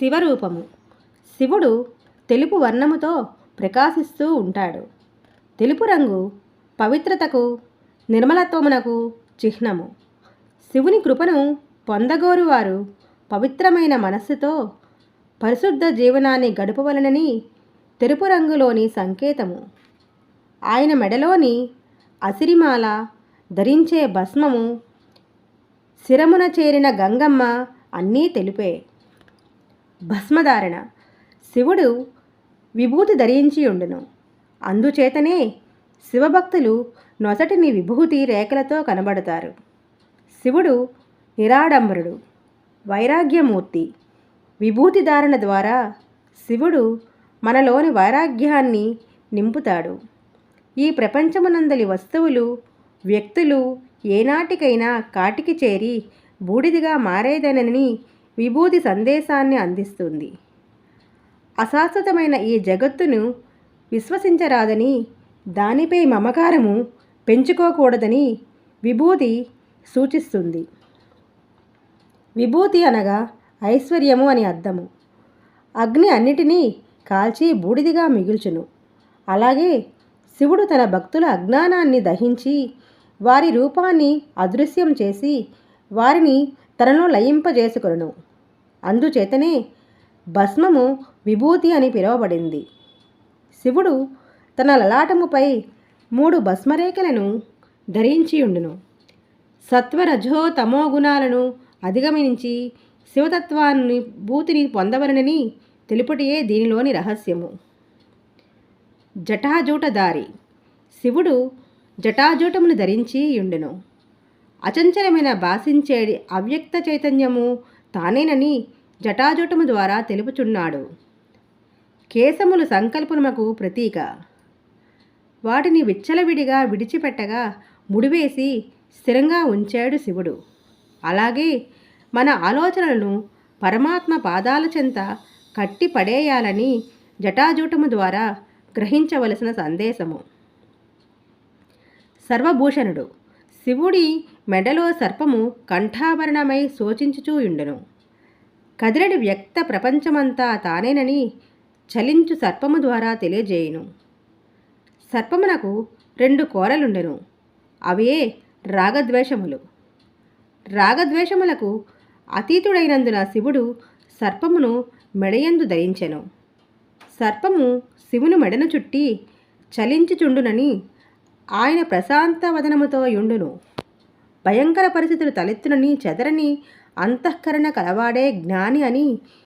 శివరూపము. శివుడు తెలుపు వర్ణముతో ప్రకాశిస్తూ ఉంటాడు. తెలుపు రంగు పవిత్రతకు నిర్మలత్వమునకు చిహ్నము. శివుని కృపను పొందగోరు వారు పవిత్రమైన మనస్సుతో పరిశుద్ధ జీవనాన్ని గడపవలనని తెలుపు రంగులోని సంకేతము. ఆయన మెడలోని అసిరిమాల ధరించే భస్మము శిరమున చేరిన గంగమ్మ అన్నీ తెలుపే. భస్మధారణ. శివుడు విభూతి ధరించి ఉండును. అందుచేతనే శివభక్తులు నొసటిని విభూతి రేఖలతో కనబడతారు. శివుడు నిరాడంబరుడు వైరాగ్యమూర్తి. విభూతి ధారణ ద్వారా శివుడు మనలోని వైరాగ్యాన్ని నింపుతాడు. ఈ ప్రపంచమునందలి వస్తువులు వ్యక్తులు ఏనాటికైనా కాటికి చేరి బూడిదిగా మారేదనని విభూతి సందేశాన్ని అందిస్తుంది. అశాశ్వతమైన ఈ జగత్తును విశ్వసించరాదని దానిపై మమకారము పెంచుకోకూడదని విభూతి సూచిస్తుంది. విభూతి అనగా ఐశ్వర్యము అని అర్థము. అగ్ని అన్నిటినీ కాల్చి బూడిదిగా మిగుల్చును. అలాగే శివుడు తన భక్తుల అజ్ఞానాన్ని దహించి వారి రూపాన్ని అదృశ్యం చేసి వారిని తనను లయింపజేసుకొను అందుచేతనే భస్మము విభూతి అని పిలువబడింది. శివుడు తన లలాటముపై మూడు భస్మరేఖలను ధరించి ఉండును సత్వరజో తమో గుణాలను అధిగమించి శివతత్వాన్ని భూతిని పొందవలనని తెలుపుటయే దీనిలోని రహస్యము. జటాజూటదారి శివుడు జటాజూటమును ధరించి ఉండును అచంచలమైన భాషించేది అవ్యక్త చైతన్యము తానేనని జటాజూటము ద్వారా తెలుపుచున్నాడు. కేశములు సంకల్పమునకు ప్రతీక. వాటిని విచ్చలవిడిగా విడిచిపెట్టగా ముడివేసి స్థిరంగా ఉంచాడు శివుడు. అలాగే మన ఆలోచనలను పరమాత్మ పాదాల చెంత కట్టి పడేయాలని జటాజూటము ద్వారా గ్రహించవలసిన సందేశము. సర్వభూషణుడు శివుడి మెడలో సర్పము కంఠాభరణమై శోచించుచూయుండెను కదిలడి కదిరడి వ్యక్త ప్రపంచమంతా తానేనని చలించు సర్పము ద్వారా తెలియజేయును. సర్పమునకు రెండు కోరలుండెను. అవే రాగద్వేషములు. రాగద్వేషములకు అతీతుడైనందున శివుడు సర్పమును మెడయందు ధరించెను. సర్పము శివుని మెడను చుట్టి చలించుచుండునని ఆయన ప్రశాంత వదనముతో యుండును. భయంకర పరిస్థితులు తలెత్తునని చెదరని అంతఃకరణ కలవాడే జ్ఞాని అని